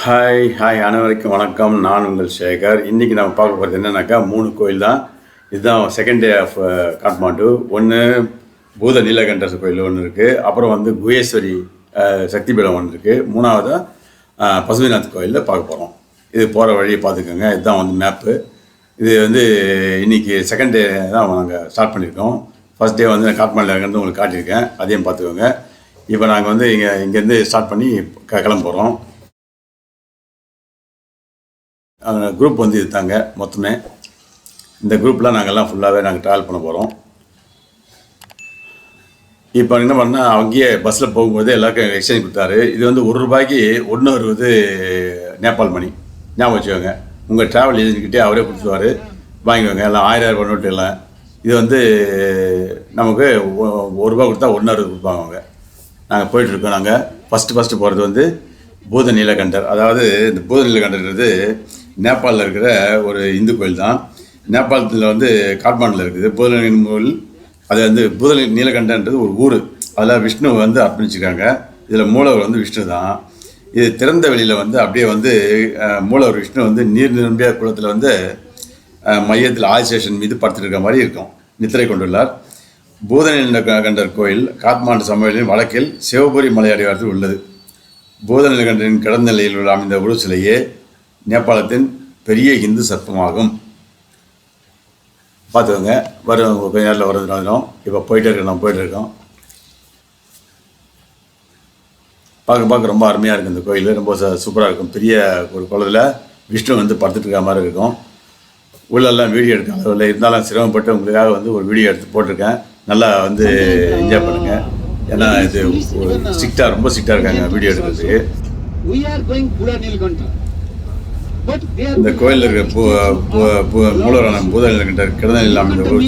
Hi hi அனைவருக்கும் வணக்கம். நான் உங்கள் சேகர். இன்றைக்கி நம்ம பார்க்க போகிறது என்னென்னாக்கா மூணு கோயில் தான். இதுதான் செகண்ட் டே ஆஃப் காட்மாண்டு ஒன்று பூத நீலகண்டர் கோயில் ஒன்று இருக்குது அப்புறம் வந்து குகேஸ்வரி uh, சக்தி பீடம் ஒன்று இருக்குது மூணாவதாக uh, பசுமிநாத் கோயிலில் பார்க்க போகிறோம் இது போகிற வழியை பார்த்துக்கோங்க. இதுதான் வந்து மேப்பு இது வந்து இன்னைக்கு செகண்ட் டே தான் நாங்கள் ஸ்டார்ட் பண்ணியிருக்கோம். ஃபர்ஸ்ட் டே வந்து நான் காட்மாண்டில் இருக்கிறது உங்களுக்கு காட்டியிருக்கேன். அதையும் பார்த்துக்கோங்க. இப்போ நாங்கள் வந்து இங்கே இங்கேருந்து ஸ்டார்ட் பண்ணி க- கிளம்ப போகிறோம் குரூப் வந்து இருக்காங்க மொத்தமே. இந்த குரூப்பில் நாங்கள்லாம் ஃபுல்லாகவே நாங்கள் ட்ராவல் பண்ண போகிறோம் இப்போ என்ன பண்ணால் அங்கேயே பஸ்ஸில் போகும்போது எல்லாருக்கும் எக்ஸ்சேஞ்ச் கொடுத்தாரு. இது வந்து ஒரு ரூபாய்க்கு ஒன்று அறுபது நேபாள் மணி. ஞாபகம் வச்சுக்கோங்க. உங்கள் ட்ராவல் ஏஜென்ட்கிட்டே அவரே கொடுத்துருவாரு. வாங்கிக்கோங்க. எல்லாம் ஆயிரம் ரூபாய் நோட்டு எல்லாம் இது வந்து நமக்கு ஒ- ஒரு ரூபா கொடுத்தா ஒன்று அறுபது கொடுப்பாங்க அவங்க. நாங்கள் போயிட்டுருக்கோம் நாங்கள் ஃபஸ்ட்டு ஃபஸ்ட்டு போகிறது வந்து பூத நீலகண்டர். அதாவது இந்த பூத நீலகண்டர்ன்றது நேபாளில் இருக்கிற ஒரு இந்து கோயில் தான். நேபாளத்தில் வந்து காட்மாண்டில் இருக்குது. பூத கோயில் அது வந்து பூத நீலகண்டன்றது ஒரு ஊர். அதில் விஷ்ணு வந்து அர்ப்பணிச்சிருக்காங்க. இதில் மூலவர் வந்து விஷ்ணு தான். இது திறந்த வெளியில் வந்து அப்படியே வந்து மூலவர் விஷ்ணு வந்து நீர் நிரம்பிய குளத்தில் வந்து மையத்தில் ஆதிசேஷன் மீது படுத்துருக்க மாதிரி இருக்கும். நித்திரை கொண்டுள்ளார். பூதநீல கண்டர் கோயில் காத்மாண்டு சமவெளியின் வடக்கில் சிவபுரி மலையடிவாரத்தில் உள்ளது. பூதநிலகண்டரின் கிடந்த நிலையில் உள்ள அமைந்த உரு சிலையே நேபாளத்தின் பெரிய இந்து சர்ப்பமாகும். பார்த்துக்கோங்க. வரும் கொஞ்ச நேரத்தில் வரது இப்போ போயிட்டே இருக்கோம் நம்ம போயிட்டு இருக்கோம். பார்க்க பார்க்க ரொம்ப அருமையாக இருக்கும் இந்த கோயில். ரொம்ப சூப்பராக இருக்கும். பெரிய ஒரு குளத்தில் விஷ்ணு வந்து படுத்துட்டு இருக்க மாதிரி இருக்கும். உள்ளெல்லாம் வீடியோ எடுக்க அதில் இருந்தாலும் சிரமப்பட்டு உங்களுக்காக வந்து ஒரு வீடியோ எடுத்து போட்டிருக்கேன். நல்லா வந்து என்ஜாய் பண்ணுங்கள் ஏன்னா இது ஸ்ட்ரிக்டாக ரொம்ப ஸ்ட்ரிக்டாக இருக்காங்க வீடியோ எடுக்கிறதுக்கு. இந்த கோயில் இருக்கிற பூ பூ பூ மூலவரான பூதநிலக்கிட்ட கிடந்த இல்லாமல் இந்த ஒரு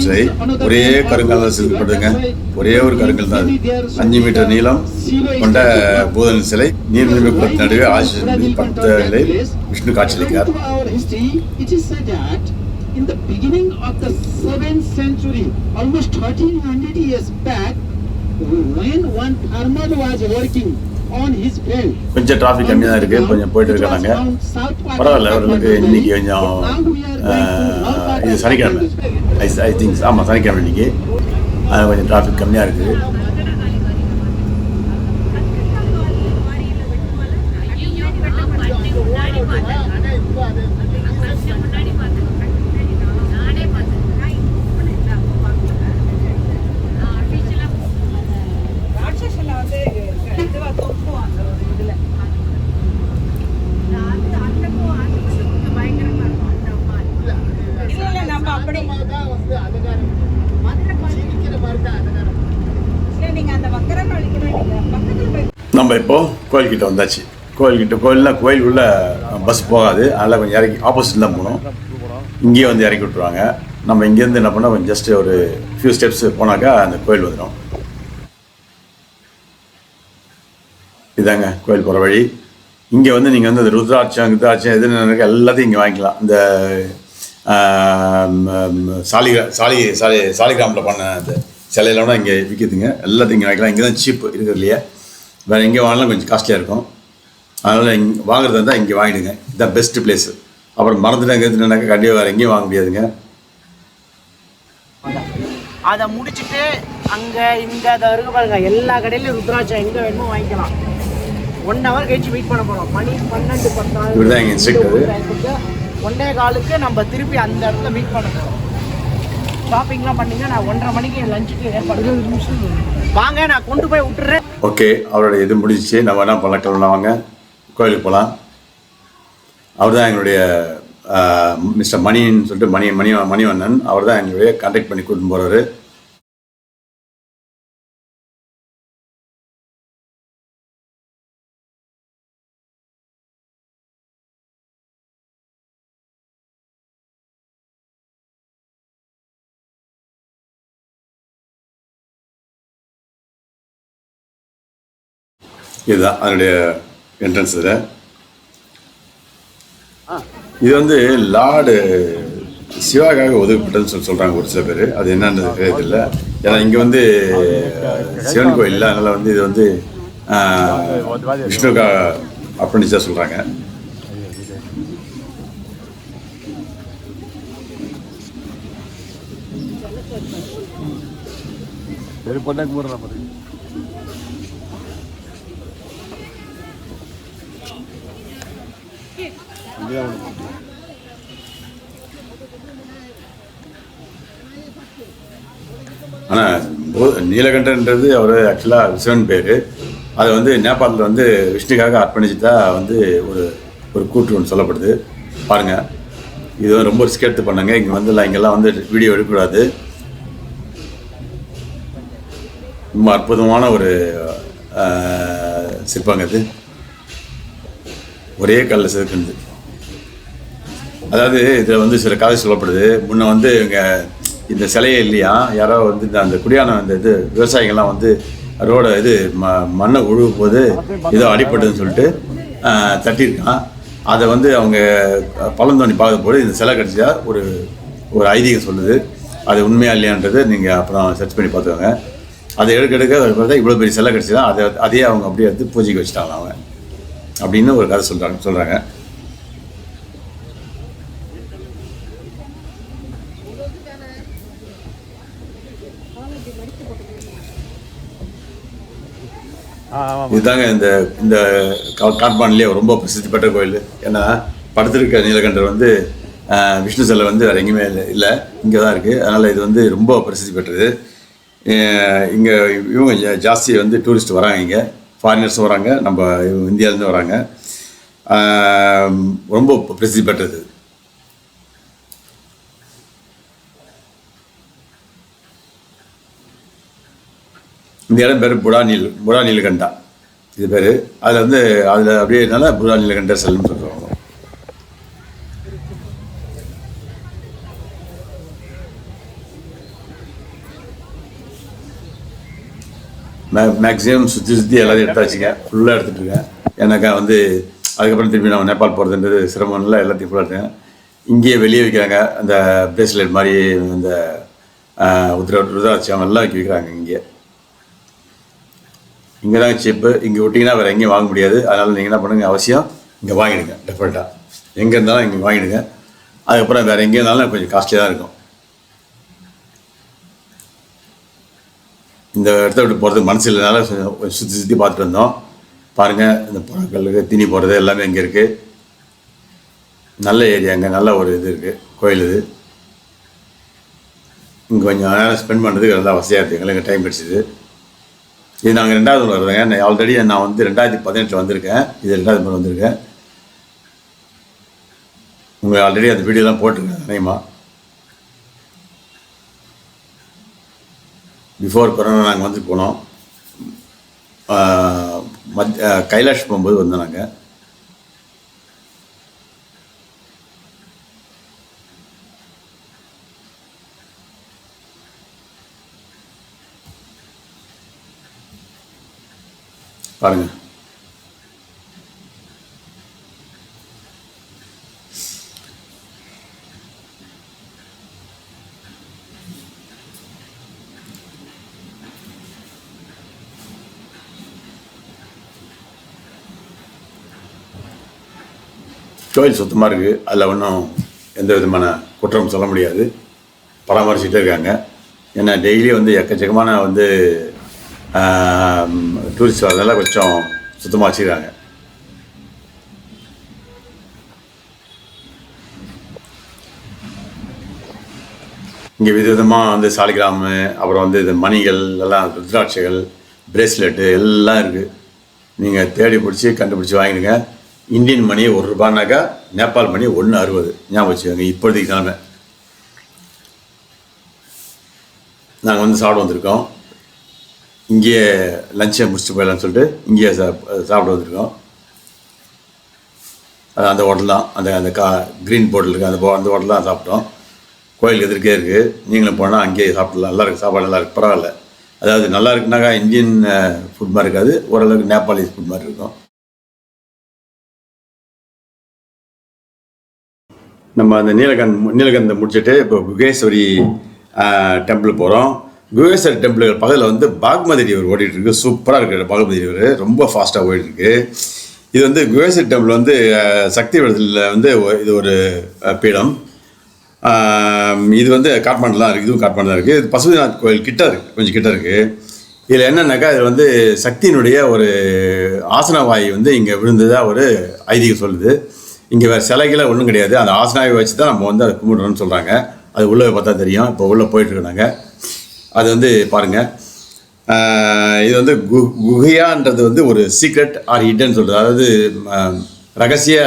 ஒரே கருங்கல் தான் செதுக்கப்படுதுங்க ஒரே ஒரு கருங்கல் தான். அஞ்சு மீட்டர் நீளம் கொண்ட பூதன் சிலை நீர்நிலை குளத்தின் நடுவே ஆசிரியர் பக்த நிலை விஷ்ணு காட்சியளிக்கிறார். In the beginning of the 7th century, almost 1300 years back, when one farmer was working கொஞ்சம் டிராஃபிக் கம்மியாக தான் இருக்குது கொஞ்சம் போயிட்டு இருக்காங்க பரவாயில்ல அவர்களுக்கு இன்னைக்கு கொஞ்சம் இது சனிக்கிழமை. ஐ ஐ திங்க்ஸ் ஆமாம் சனிக்கிழமை இன்னைக்கு. அது கொஞ்சம் டிராஃபிக் கம்மியாக இருக்குது ராட்சசனை வந்து இதுவா தொப்பும் அந்த ஒரு இதுல இல்ல இல்ல நம்ம அப்படி இல்ல நீங்க அந்த வக்கரம் அழிக்கணும் நீங்க பக்கத்துல போய் நம்ம இப்போது கோயில்கிட்ட வந்தாச்சு. கோயில்கிட்ட கோயில்னா கோயில் உள்ள பஸ் போகாது. அதனால் கொஞ்சம் இறக்கி ஆப்போசிட் தான் போகணும். இங்கேயே வந்து இறக்கி விட்ருவாங்க நம்ம இங்கேருந்து என்ன பண்ணால் கொஞ்சம் ஜஸ்ட் ஒரு ஃபியூ ஸ்டெப்ஸ் போனாக்கா அந்த கோயில் வந்துடும். இதாங்க கோயில் போகிற வழி. இங்கே வந்து நீங்கள் வந்து இந்த ருத்ராட்சம் ருத்ராட்சம் எதுன்னு எல்லாத்தையும் இங்கே வாங்கிக்கலாம். இந்த சாலி சாலி சாலி சாலிகிராமில் பண்ண அந்த சிலையிலோட இங்கே விற்கிதுங்க எல்லாத்தையும் இங்கே வாங்கிக்கலாம். இங்கே தான் சீப்பு இருக்கிறதுலையே வேறு எங்கே வாங்கினாலும் கொஞ்சம் காஸ்ட்லியாக இருக்கும். அதனால் இங்கே வாங்குறது இருந்தால் இங்கே வாங்கிடுங்க. இதுதான் பெஸ்ட்டு பிளேஸு அப்புறம் மறந்துட்டாங்க எதுனாக்கா கண்டிப்பாக வேறு எங்கேயும் வாங்க முடியாதுங்க. அதை முடிச்சுட்டு அங்க இங்க அதை இருக்கு பாருங்க எல்லா கடையிலும் ருத்ராட்சம் எங்க வேணுமோ வாங்கிக்கலாம். ஒன் ஹவர் கழிச்சு வெயிட் பண்ண போறோம். மணி பன்னெண்டு instructor. ஒன்னே காலுக்கு நம்ம திருப்பி அந்த இடத்துல மீட் பண்ண போறோம் ஷாப்பிங்லாம் பண்ணீங்க நான் ஒன்றரை மணிக்கு லஞ்சுக்கு ஏற்பாடு. வாங்க நான் கொண்டு போய் விட்டுறேன். ஓகே அவரோட இது முடிஞ்சிச்சு. நம்ம என்ன பண்ணலாம்? வாங்க. கோயிலுக்கு போகலாம் அவர் தான் எங்களுடைய மிஸ்டர் மணின்னு சொல்லிட்டு மணி மணி மணிவண்ணன். அவர் தான் எங்களுடைய கான்டாக்ட் பண்ணி கூட்டின்னு போகிறாரு இதுதான் அதனுடைய என்ட்ரன்ஸ் இதில் இது வந்து லார்டு சிவாக்காக ஒதுக்கப்பட்டதுன்னு சொல்லி சொல்கிறாங்க ஒரு சில பேர். அது என்னன்றது தெரியல ஏன்னா இங்கே வந்து சிவன் கோயில் இல்லை. அதனால் வந்து இது வந்து விஷ்ணுக்காக அர்ப்பணிச்சா சொல்கிறாங்க சரி பொண்ணாக்கு மூடுறா பாருங்க ஆனால் நீலகண்டன்றது அவர் ஆக்சுவலாக விஸ்வன் பேர். அதை வந்து நேபாளத்தில் வந்து விஷ்ணுக்காக அர்ப்பணிச்சுட்டா வந்து ஒரு ஒரு கூற்று ஒன்று சொல்லப்படுது. பாருங்கள் இது ரொம்ப ரிஸ்க் எடுத்து பண்ணுங்க. இங்கே வந்து இங்கெல்லாம் வந்து வீடியோ எடுக்கக்கூடாது. ரொம்ப அற்புதமான ஒரு சிற்பங்க இது ஒரே கல்லில் செதுக்குனது அதாவது இதில் வந்து சில கதை சொல்லப்படுது. முன்ன வந்து இவங்க இந்த சிலையே இல்லையா? யாரோ வந்து இந்த அந்த குடியான அந்த இது விவசாயிகள்லாம் வந்து ரோட இது ம மண்ணை உழுவு போது ஏதோ அடிப்பட்டதுன்னு சொல்லிட்டு தட்டியிருக்கான். அதை வந்து அவங்க பழம் தோண்டி பார்க்க போது இந்த சிலை கிடச்சா ஒரு ஒரு ஐதீகம் சொல்லுது. அது உண்மையா இல்லையான்றது நீங்கள் அப்புறம் சர்ச் பண்ணி பார்த்துக்கோங்க. அதை எடுக்க எடுக்க பார்த்தா இவ்வளோ பெரிய சிலை கிடச்சிதான் அதை அதையே அவங்க அப்படியே எடுத்து பூஜைக்கு வச்சுட்டாங்க அவங்க. அப்படின்னு ஒரு கதை சொல்கிறாங்க சொல்கிறாங்க ஆ ஆமாம் இதுதாங்க இந்த இந்த கா- காட்மாண்ட்லேயே ரொம்ப பிரசித்தி பெற்ற கோயில். ஏன்னா படுத்திருக்க நீலகண்டர் வந்து விஷ்ணு சிலை வந்து வேறு எங்கேயுமே இல்லை இல்லை. இங்கே தான் இருக்குது அதனால் இது வந்து ரொம்ப பிரசித்தி பெற்றது. இங்கே இவங்க ஜாஸ்தி வந்து டூரிஸ்ட் வராங்க இங்கே. ஃபாரினர்ஸும் வராங்க. நம்ம இந்தியாவிலேருந்து வராங்க. ரொம்ப பிரசித்தி பெற்றது. இந்த இடம் பேர் புடா நீல் புடா நீலகண்டா. இது பேர். அதில் வந்து அதில் அப்படியே நல்லா புடா நீலகண்டா செல்லுன்னு சொல்லுவாங்க மே மேக்ஸிமம் சுற்றி சுற்றி எல்லாத்தையும் எடுத்தாச்சுங்க ஃபுல்லாக எடுத்துட்டு இருக்கேன். ஏன்னாக்கா வந்து அதுக்கப்புறம் திருப்பி நம்ம நேபாள் போகிறதுன்றது சிரமம் இல்லை எல்லாத்தையும் ஃபுல்லாக எடுத்தேன் இங்கேயே வெளியே வைக்கிறாங்க. அந்த பிரேஸ்லெட் மாதிரி இந்த ஆஹ், உத்ர எல்லாம் வைக்க வைக்கிறாங்க இங்கே இங்கே தாங்க சீப்பு இங்கே விட்டிங்கன்னா வேறு எங்கேயும் வாங்க முடியாது. அதனால் நீங்கள் என்ன பண்ணுங்க அவசியம் இங்கே வாங்கிடுங்க டெஃபரெண்ட்டாக எங்கே இருந்தாலும் இங்கே வாங்கிடுங்க. அதுக்கப்புறம் வேறு எங்கே இருந்தாலும் கொஞ்சம் காஸ்ட்லியாக தான் இருக்கும். இந்த இடத்த விட்டு போகிறதுக்கு மனசு இல்லைனால கொஞ்சம் சுற்றி சுற்றி பார்த்துட்டு வந்தோம். பாருங்கள் இந்த பழக்கல்லுக்கு தீனி போடுறது எல்லாமே இங்கே இருக்குது நல்ல ஏரியாங்க நல்ல ஒரு இது இருக்குது கோயில் இது. இங்கே கொஞ்சம் நேரம் ஸ்பெண்ட் பண்ணுறதுக்கு நல்லா வசதியாக இருக்குது எங்களுக்கு டைம் கிடச்சிது. இது நாங்கள் ரெண்டாவது முறை நான் ஆல்ரெடி நான் வந்து ரெண்டாயிரத்தி பதினெட்டில் வந்திருக்கேன். இது ரெண்டாவது முறை வந்திருக்கேன். உங்கள் ஆல்ரெடி அந்த வீடியோலாம் போட்டிருக்கேன் நினைமா பிஃபோர் கொரோனா நாங்கள் வந்து போனோம். மத் கைலாஷ் போகும்போது வந்தோம் நாங்கள் பாருங்கள் கோயில் சுத்தமாக இருக்குது அதில் ஒன்றும் எந்த விதமான குற்றம் சொல்ல முடியாது. பராமரிச்சுட்டே இருக்காங்க. ஏன்னா டெய்லி வந்து எக்கச்சக்கமான வந்து டூரிஸ்ட் வரதுனால கொஞ்சம் சுத்தமாக வச்சுருக்காங்க இங்கே விதவிதமாக வந்து சாலிகிராமு அப்புறம் வந்து இது மணிகள் எல்லாம் ருத்ராட்சைகள் பிரேஸ்லெட்டு எல்லாம் இருக்குது நீங்கள் தேடி பிடிச்சி கண்டுபிடிச்சி வாங்கிடுங்க. இந்தியன் மணி ஒரு ரூபானாக்கா நேபாள் மணி ஒன்று அறுபது. ஞாபகம் வச்சுக்கோங்க இப்போதைக்கு நிலமை. நாங்கள் வந்து சாப்பிட வந்திருக்கோம். இங்கேயே லஞ்சை முடிச்சுட்டு போயிடலாம்னு சொல்லிட்டு இங்கேயே சா சாப்பிட வந்திருக்கோம். அது அந்த ஹோட்டல் தான். அந்த அந்த கா க்ரீன் போர்டில் இருக்குது அந்த போ அந்த ஹோட்டல் தான் சாப்பிட்டோம். கோயில் எதிர்க்கே இருக்குது நீங்களும் போனால் அங்கேயே சாப்பிடலாம். நல்லா இருக்குது சாப்பாடு நல்லா இருக்குது பரவாயில்ல. அதாவது நல்லா இருக்குனாக்கா இந்தியன் ஃபுட் மாதிரி இருக்காது. ஓரளவுக்கு நேபாளி ஃபுட் மாதிரி இருக்கும். நம்ம அந்த நீலகண்ட் நீலகந்தை முடிச்சுட்டு இப்போ குகேஸ்வரி டெம்பிள் போகிறோம் குகேஸ்வரி டெம்பிள் பக்கத்தில் வந்து பாக்மதி ரிவர் ஓடிட்டு இருக்கு. சூப்பராக இருக்கு பாக்மதி ரிவர் ரொம்ப ஃபாஸ்ட்டாக ஓடிட்டு இருக்கு. இது வந்து குகேஸ்வரி டெம்பிள் வந்து சக்தி விடத்தில் வந்து இது ஒரு பீடம். இது வந்து காட்மாண்டில் தான் இருக்குது இதுவும் காட்மாண்டு தான் இருக்குது இது பசுபதிநாத் கோயில் கிட்ட இருக்குது கொஞ்சம் கிட்ட இருக்குது இதில் என்னன்னாக்கா இது வந்து சக்தியினுடைய ஒரு ஆசனவாயி வந்து இங்கே விழுந்ததாக ஒரு ஐதீகம் சொல்லுது. இங்கே வேறு சிலைகளை ஒன்றும் கிடையாது. அந்த ஆசனாவை வச்சு தான் நம்ம வந்து அதை கும்பிடணும்னு சொல்கிறாங்க அது உள்ளே பார்த்தா தெரியும். இப்போ உள்ளே போயிட்டுருக்காங்க அது வந்து பாருங்கள் இது வந்து கு குகையான்றது வந்து ஒரு சீக்ரெட் ஆர் ஹிட்டன் சொல்கிறது அதாவது ரகசிய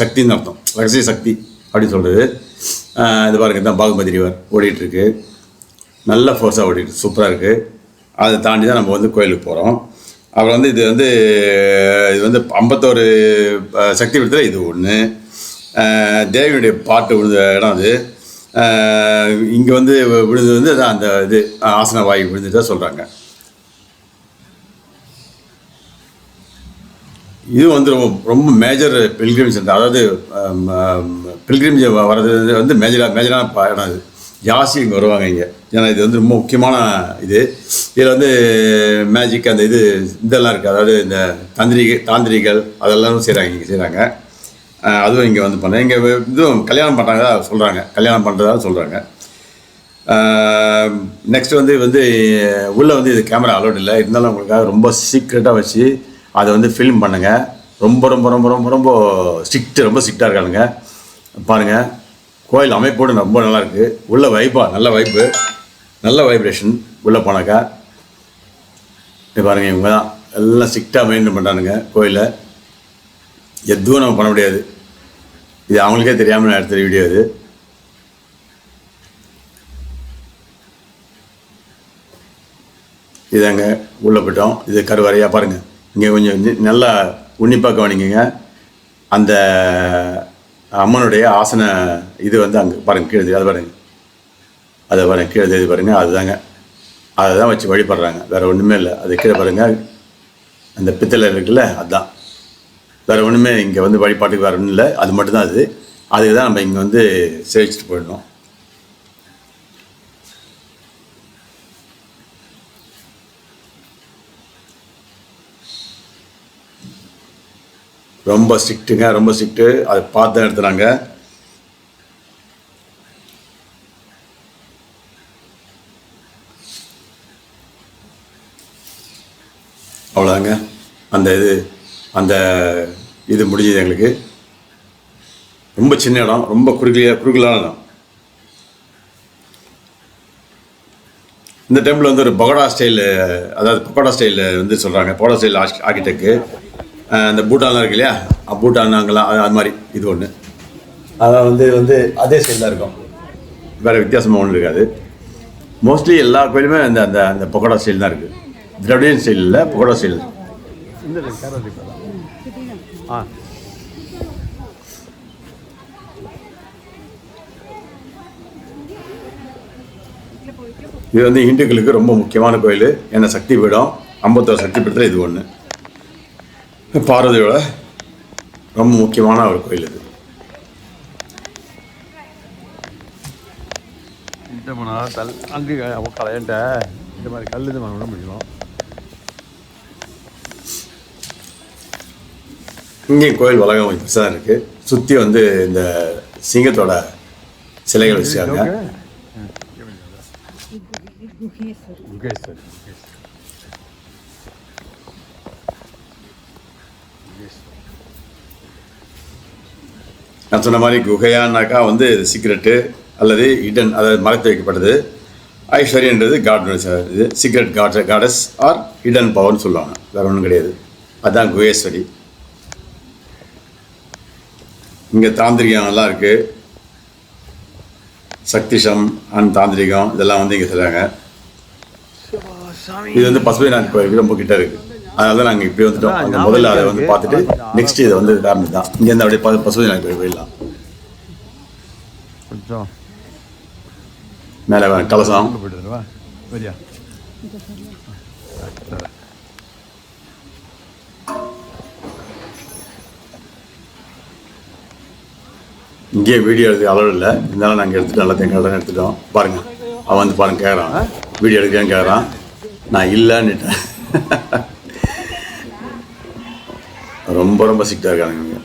சக்தின்னு அர்த்தம். ரகசிய சக்தி அப்படின்னு சொல்கிறது இது பாருங்க தான் பாகுமதி ரிவர் ஓடிட்டுருக்கு நல்ல ஃபோர்ஸாக ஓடிட்டு சூப்பராக இருக்குது அதை தாண்டி தான் நம்ம வந்து கோயிலுக்கு போகிறோம் அப்புறம் வந்து இது வந்து இது வந்து ஐம்பத்தோரு சக்தி பீடத்தில் இது ஒன்று தேவியுடைய பாட்டு விழுந்த இடம் அது. இங்கே வந்து விழுந்தது வந்து அதான் அந்த இது ஆசன வாயு விழுந்துட்டு சொல்கிறாங்க இது வந்து ரொம்ப ரொம்ப மேஜர் பில்கிரிம் சென்டர் அதாவது பில்கிரிம் வர்றது வந்து மேஜராக மேஜரான ப- இடம் இது ஜாஸ்தி இங்கே வருவாங்க இங்கே. ஏன்னா இது வந்து ரொம்ப முக்கியமான இது. இதில் வந்து மேஜிக் அந்த இது இதெல்லாம் இருக்குது அதாவது இந்த தந்திரிகை தாந்திரிகள் அதெல்லாம் செய்கிறாங்க இங்கே செய்கிறாங்க அதுவும் இங்கே வந்து பண்ண இங்கே இதுவும் கல்யாணம் பண்ணுறாங்க சொல்கிறாங்க கல்யாணம் பண்ணுறதா சொல்கிறாங்க நெக்ஸ்ட் வந்து வந்து உள்ளே வந்து இது கேமரா அலோட் இல்லை. இருந்தாலும் உங்களுக்காக ரொம்ப சீக்ரெட்டாக வச்சு அதை வந்து ஃபில்ம் பண்ணுங்க. ரொம்ப ரொம்ப ரொம்ப ரொம்ப ரொம்ப ஸ்ட்ரிக்ட் ரொம்ப ஸ்ட்ரிக்டாக இருக்கானுங்க பாருங்கள் கோயில் அமைப்போடு ரொம்ப நல்லாயிருக்கு உள்ள வைப்பா நல்ல வைப்பு நல்ல வைப்ரேஷன் உள்ளே போனாக்கா இது பாருங்கள் இவங்க தான். எல்லாம் ஸ்ட்ரிக்டாக மெயின்டைன் பண்ணுறானுங்க கோயிலை. எதுவும் நம்ம பண்ண முடியாது. இது அவங்களுக்கே தெரியாமல் நான் எடுத்த வீடியோ இது. இதாங்க உள்ளே போயிட்டோம். இது கருவறையாக பாருங்கள் இங்கே கொஞ்சம் நல்லா உன்னிப்பாக கவனிங்க அந்த அம்மனுடைய ஆசன இது வந்து அங்கே பாருங்கள் கீழே அது பாருங்கள் அதை பாருங்கள் கீழே தெரியுது பாருங்கள் அதுதாங்க. அதை தான் வச்சு வழிபடுறாங்க. வேறு ஒன்றுமே இல்லை. அது கீழே பாருங்கள் அந்த பித்தளை இருக்குல்ல அதுதான் வேறு ஒன்றுமே இங்கே வந்து வழிபாட்டுக்கு வேறு ஒன்றும் இல்லை. அது மட்டும்தான் அது. அதுக்கு தான் நம்ம இங்கே வந்து சேவிச்சுட்டு போயிடணும். ரொம்ப ஸ்ட்ரிக்ட்டுங்க ரொம்ப ஸ்ட்ரிக்ட்டு. அதை பார்த்து தான் எடுத்துறாங்க அவ்வளோதாங்க அந்த இது அந்த இது முடிஞ்சது எங்களுக்கு. ரொம்ப சின்ன இடம் ரொம்ப குறுகிய குறுகலான இடம். இந்த டெம்பிள் வந்து ஒரு பகோடா ஸ்டைலு அதாவது பக்கோடா ஸ்டைலு வந்து சொல்கிறாங்க பகோடா ஸ்டைல் ஆர்கிடெக்டு அந்த பூட்டான்லாம் இருக்கு இல்லையா? பூட்டான் அங்கெல்லாம் அது- மாதிரி இது ஒன்று அதான் வந்து வந்து அதே ஸ்டைல் தான் இருக்கும். வேறு வித்தியாசமாக ஒன்றும் இருக்காது. மோஸ்ட்லி எல்லா கோயிலுமே அந்த அந்த அந்த பக்கோடா ஸ்டைல் தான் இருக்குது திராவிடியன் ஸ்டைல் இல்லை பக்கோடா ஸ்டைல் ஆ இது வந்து இந்துக்களுக்கு ரொம்ப முக்கியமான கோயில். ஏன்னா சக்தி பீடம்? ஐம்பத்தோரு சக்தி பீடத்தில் இது ஒன்று பார்வதியோட ரொம்ப முக்கியமான ஒரு கோயில் இது. இந்த மணி தல் கலையண்ட. இந்த மாதிரி கல் இது பண்ண முடியும் இங்கேயும் கோயில் வளாகம் கொஞ்சம் பெருசாக தான் இருக்குது சுற்றி வந்து இந்த சிங்கத்தோட சிலைகள் வச்சுருக்காங்க. நான் சொன்ன மாதிரி குகையானாக்கா வந்து சீக்ரெட்டு அல்லது இடன் அதாவது மறைத்து வைக்கப்பட்டது. ஐஸ்வர்யன்றது காட் இது secret god gods are hidden பவர்னு சொல்லுவாங்க. வேறு ஒன்றும் கிடையாது. அதுதான் குகேஸ்வரி. இங்கே தாந்திரிகம் எல்லாம் இருக்குது சக்திஷம் அண்ட் தாந்திரிகம் இதெல்லாம் வந்து இங்கே சொல்கிறாங்க இது வந்து பசுபதிநாத் கோயிலுக்கு ரொம்ப கிட்ட இருக்குது அதனால தான் நாங்கள் இப்படி வந்துட்டோம் அங்கே முதல்ல அதை வந்து பார்த்துட்டு நெக்ஸ்ட் இதை வந்து காரணம் தான். இங்கேருந்து அப்படியே ப- பசுபதிநாத் கோயில் போயிடலாம். மேலே கலசம். இங்கே இங்கேயே வீடியோ எடுத்து அளவு இல்லை. இருந்தாலும் நாங்கள் எடுத்துட்டோம் எல்லாத்தையும் கடன் எடுத்துட்டோம். பாருங்கள் அவன் வந்து பாருங்க கேட்குறான் வீடியோ எடுக்கிறேன்னு கேட்குறான் நான் இல்லைன்னுட்டேன். ரொம்ப ரொம்ப சிக்டாக இருக்காங்க இங்கே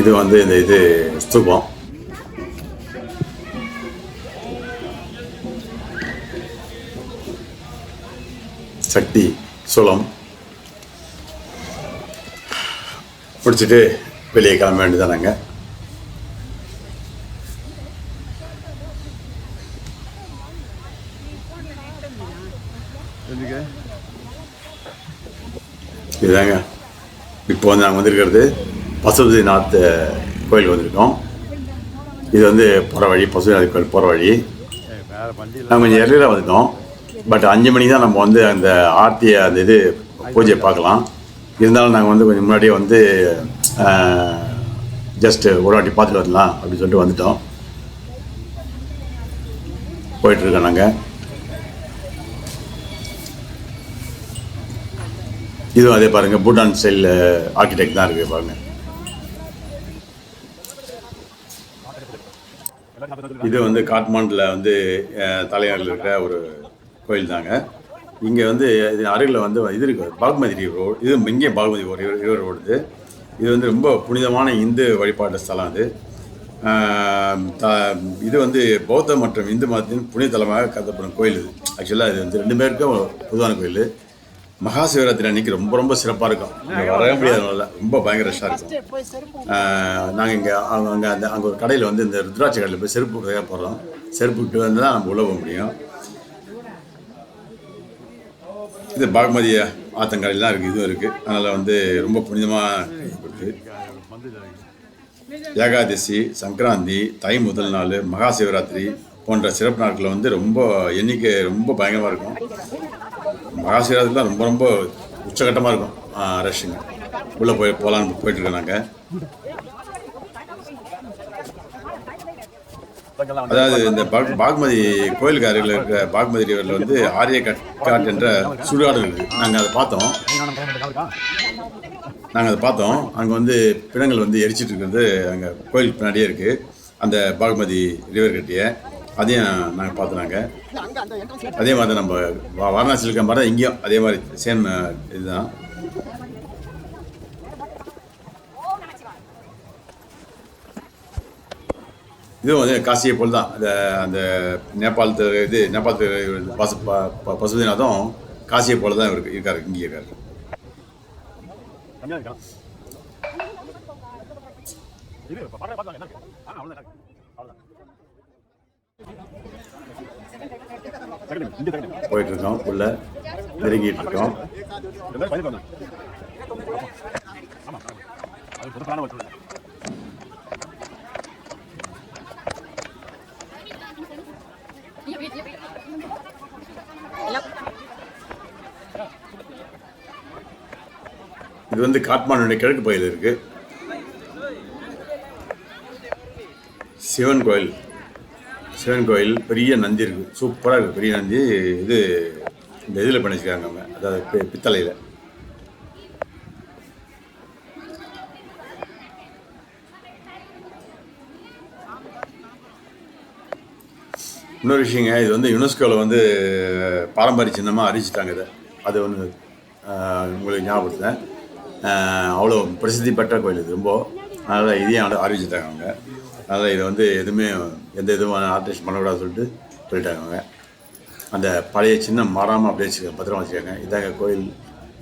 இது வந்து இந்த இது ஸ்தூபம். சக்தி சூலம் பிடிச்சிட்டு வெளியே கிளம்ப வேண்டியதானாங்க இதுதாங்க. இப்போ வந்து நாங்கள் வந்திருக்கிறது பசுபதிநாத் கோயில் வந்திருக்கோம். இது வந்து போகிற வழி பசுபதிநாத் கோயில் போகிற வழி. நாங்கள் கொஞ்சம் எர்லியில் வந்துட்டோம். பட் அஞ்சு மணிக்கு தான் நம்ம வந்து அந்த ஆர்த்தியை அந்த இது பூஜையை பார்க்கலாம். இருந்தாலும் நாங்கள் வந்து கொஞ்சம் முன்னாடியே வந்து ஜஸ்ட்டு ஒரு வாட்டி பார்த்துட்டு வரலாம் அப்படின்னு சொல்லிட்டு வந்துட்டோம். போயிட்டுருக்கோம் நாங்கள் இதுவும் அதே பாருங்கள் பூட்டான் ஸ்டைலில் ஆர்கிடெக்ட் தான் இருக்குது பாருங்கள் இது வந்து காட்மாண்டில் வந்து தலைநகரில் இருக்கிற ஒரு கோயில் தாங்க. இங்கே வந்து இது அருகில் வந்து இது இருக்கு. பாக்மதி ரோடு இது இங்கே பாக்மதி ரிவர் ரிவர் ஓடுது இது. வந்து ரொம்ப புனிதமான இந்து வழிபாட்டு ஸ்தலம் அது. த- இது வந்து பௌத்த மற்றும் இந்து மதத்தின் புனித தலமாக கருதப்படும் கோயில் இது. ஆக்சுவலாக இது வந்து ரெண்டு பேருக்கும் பொதுவான கோயில். மகா சிவராத்திரி அன்னைக்கு ரொம்ப ரொம்ப சிறப்பாக இருக்கும். இங்கே வரவே முடியாது நல்லா ரொம்ப பயங்கர ரஷ்ஷாக இருக்கும். நாங்கள் இங்கே அங்கே அந்த அங்கே ஒரு கடையில் வந்து இந்த ருத்ராட்ச கடையில் போய் செருப்பு தேவை போடுறோம். செருப்பு விட்டு வந்து தான் நம்ம உள்ள போக முடியும். இது பாகமதி ஆத்தங்கரையில் தான் இருக்குது இதுவும் இருக்குது அதனால் வந்து ரொம்ப புனிதமாக இருக்குது ஏகாதசி சங்கராந்தி தை முதல் நாள் மகா சிவராத்திரி போன்ற சிறப்பு நாட்களில் வந்து ரொம்ப எண்ணிக்கை ரொம்ப பயங்கரமாக இருக்கும். மகா சிவராத்திரிலாம் ரொம்ப ரொம்ப உச்சகட்டமாக இருக்கும் ரஷ்ஷுங்க. உள்ளே போய் போகலான்னு போயிட்டுருக்கோம் நாங்கள் அதாவது இந்த பாக் பாக்மதி கோயிலுக்கு அருகில் இருக்கிற பாக்மதி ரிவரில் வந்து ஆரிய கட் காட் என்ற சுடுகாடு இருக்குது நாங்கள் அதை பார்த்தோம். நாங்கள் அதை பார்த்தோம். அங்கே வந்து பிணங்கள் வந்து எரிச்சிட்டு இருக்கிறது அங்கே கோயிலுக்கு பின்னாடியே இருக்குது அந்த பாக்மதி ரிவர் கட்டிய அதையும் நாங்கள் பார்த்தோம் நாங்கள் அதே மாதிரி தான் நம்ம வாரணாசியில் இருக்க மாதிரி இங்கேயும் அதே மாதிரி சேம் இதுதான். இதுவும் வந்து காசியை போல் தான். அந்த அந்த நேபாளத்து இது நேபாளத்து பசு பசுபதிநாதம் காசியை போல தான் இருக்கு இருக்காரு இங்கே இருக்காரு. போயிட்டு இருக்கோம் உள்ள நெருங்கிட்டு இருக்கோம் இது வந்து காட்மாண்டுடைய கிழக்கு பகுதியில் இருக்கு. சிவன் கோயில். சிவன் கோயில் பெரிய நந்தி இருக்கு. சூப்பராக இருக்கு. பெரிய நந்தி. இது இந்த இதில் பண்ணிச்சிருக்காங்க அவங்க. அதாவது பித்தளையில். இன்னொரு விஷயங்க இது வந்து யுனெஸ்கோவில் வந்து பாரம்பரிய சின்னமாக அறிவிச்சிட்டாங்க இதை. அது ஒன்று உங்களுக்கு ஞாபகப்படுத்தேன் அவ்வளோ பிரசித்தி பெற்ற கோயில் இது. ரொம்ப அதனால் இதையும் வந்து அறிவிச்சிட்டாங்க அவங்க. அதனால் இதை வந்து எதுவுமே எந்த இதுவும் ஆல்ட்ரேஷன் பண்ணக்கூடாது சொல்லிட்டு சொல்லிட்டாங்க அவங்க. அந்த பழைய சின்ன மாறாமல் அப்படியே வச்சுக்க பத்திரமா வச்சுருக்காங்க. இதாங்க கோயில்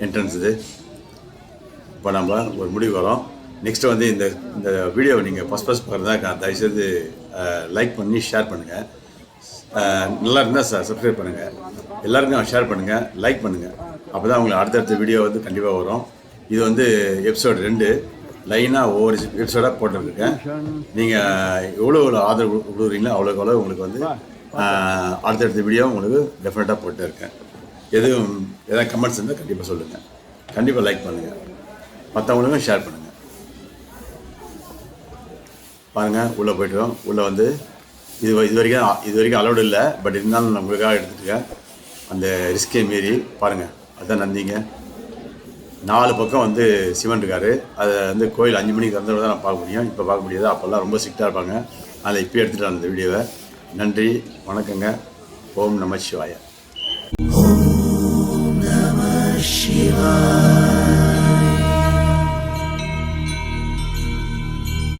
என்ட்ரன்ஸ் இது. இப்போ நம்ம ஒரு முடிவு வரோம். நெக்ஸ்ட் வந்து இந்த இந்த வீடியோவை நீங்கள் ஃபஸ்ட் ஃபஸ்ட் பார்க்குறதா தயவுசெய்து லைக் பண்ணி ஷேர் பண்ணுங்கள் நல்லா இருந்தால் சார் சப்ஸ்கிரைப் பண்ணுங்கள் எல்லாருக்கும் ஷேர் பண்ணுங்கள் லைக் பண்ணுங்கள் அப்போ தான் உங்களுக்கு அடுத்தடுத்த வீடியோ வந்து கண்டிப்பாக வரும். இது வந்து எபிசோடு ரெண்டு. லைனாக ஒவ்வொரு எபிசோடாக போட்டுருக்கேன். நீங்கள் எவ்வளோ எவ்வளோ ஆதரவு கொடுக்குறீங்களோ அவ்வளோக்கு அவ்வளோ உங்களுக்கு வந்து அடுத்தடுத்த வீடியோ உங்களுக்கு டெஃபினட்டாக போட்டு இருக்கேன் எதுவும் எதாவது கமெண்ட்ஸ் இருந்தால் கண்டிப்பாக சொல்லுங்கள் கண்டிப்பாக லைக் பண்ணுங்கள் மற்றவங்களுக்கும் ஷேர் பண்ணுங்கள் பாருங்கள் உள்ளே போய்ட்டுருக்கோம் உள்ளே வந்து இது இது வரைக்கும் இது வரைக்கும் அலௌடு இல்லை பட் இருந்தாலும் நான் உங்களுக்காக எடுத்துட்டுருக்கேன் அந்த ரிஸ்கே மீறி பாருங்கள் அதுதான் நந்திங்க. நாலு பக்கம் வந்து சிவன் இருக்காரு. அதை வந்து கோயில் அஞ்சு மணிக்கு திறந்தவரை தான் நான் பார்க்க முடியும். இப்போ பார்க்க முடியாது. அப்போல்லாம் ரொம்ப ஸ்ட்ரிக்டாக இருப்பாங்க. அதை இப்போ எடுத்துகிட்டு அந்த வீடியோவை. நன்றி வணக்கங்க. ஓம் நம சிவாய. Shiva.